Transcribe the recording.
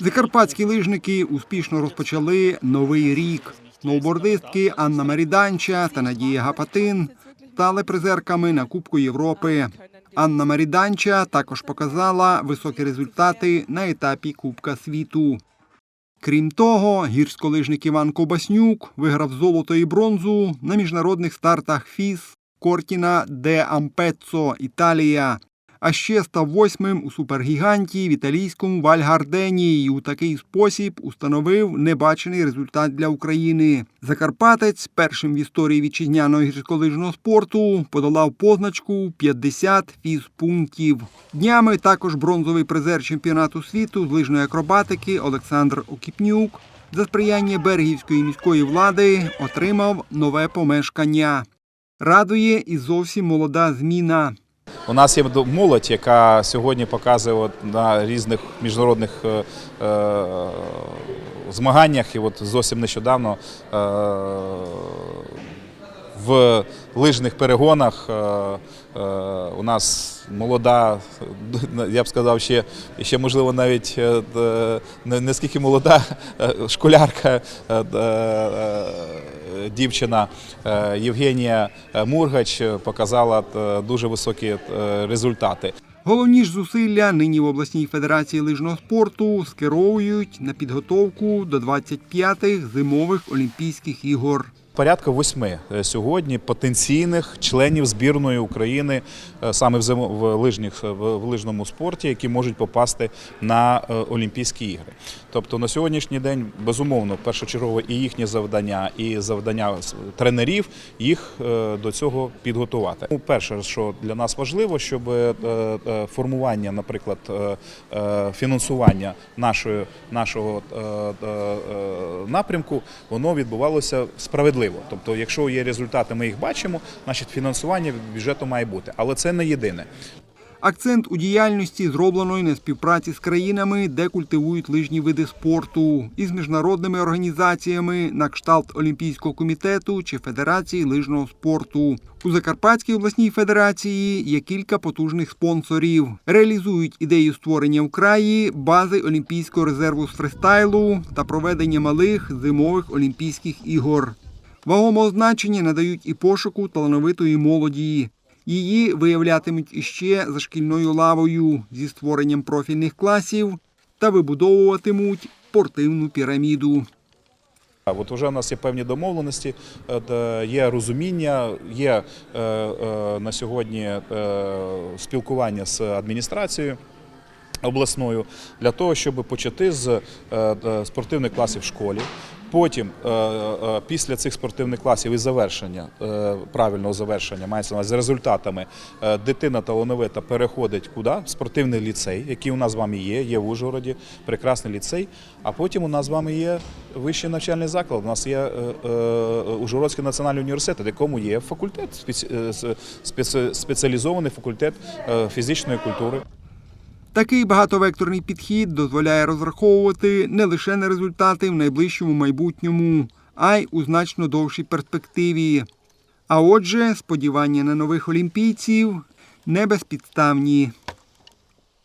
Закарпатські лижники успішно розпочали новий рік. Сноубордистки Анна Маріданча та Надія Гапатин стали призерками на Кубку Європи. Анна Маріданча також показала високі результати на етапі Кубка світу. Крім того, гірськолижник Іван Кобаснюк виграв золото і бронзу на міжнародних стартах ФІС Кортіна де Ампеццо, Італія. А ще став восьмим у супергіганті в італійському Вальгардені і у такий спосіб установив небачений результат для України. Закарпатець першим в історії вітчизняного гірськолижного спорту подолав позначку 50 фіз-пунктів. Днями також бронзовий призер чемпіонату світу з лижної акробатики Олександр Окіпнюк за сприяння Бергівської міської влади отримав нове помешкання. Радує і зовсім молода зміна. У нас є молодь, яка сьогодні показує на різних міжнародних е, е, змаганнях. І от зовсім нещодавно е, в лижних перегонах е, е, у нас молода, я б сказав, ще, ще можливо навіть е, не, скільки молода школярка. Дівчина Євгенія Мургач показала дуже високі результати. Головні ж зусилля нині в обласній федерації лижного спорту скеровують на підготовку до 25-х зимових Олімпійських ігор. Порядка восьми е, сьогодні потенційних членів збірної України е, саме в, зимо, в, лижних, в, в лижному спорті, які можуть попасти на е, Олімпійські ігри. Тобто на сьогоднішній день безумовно першочергове і їхнє завдання, і завдання тренерів їх е, до цього підготувати. Ну, Перше, що для нас важливо, щоб е, е, формування, наприклад, е, е, фінансування нашої, нашого е, е, е, напрямку, воно відбувалося справедливо. Тобто, якщо є результати, ми їх бачимо, значить фінансування бюджету має бути. Але це не єдине. Акцент у діяльності зробленої на співпраці з країнами, де культивують лижні види спорту, і з міжнародними організаціями на кшталт Олімпійського комітету чи Федерації лижного спорту. У Закарпатській обласній федерації є кілька потужних спонсорів. Реалізують ідею створення в краї бази Олімпійського резерву з фристайлу та проведення малих зимових Олімпійських ігор. Вагомого значення надають і пошуку талановитої молоді. Її виявлятимуть іще за шкільною лавою зі створенням профільних класів та вибудовуватимуть спортивну піраміду. От вже у нас є певні домовленості, е, є розуміння, є е, е, на сьогодні спілкування з адміністрацією. Обласною для того, щоб почати з спортивних класів в школі. Потім, е, е, після цих спортивних класів і завершення, е, правильного завершення, мається на увазі, з результатами, дитина талановита переходить куди? В спортивний ліцей, який у нас з вами є, є в Ужгороді, прекрасний ліцей. А потім у нас з вами є вищий навчальний заклад. У нас є Ужгородський національний університет, в якому є факультет, спеціалізований факультет фізичної культури. Такий багатовекторний підхід дозволяє розраховувати не лише на результати в найближчому майбутньому, а й у значно довшій перспективі. А отже, сподівання на нових олімпійців не безпідставні.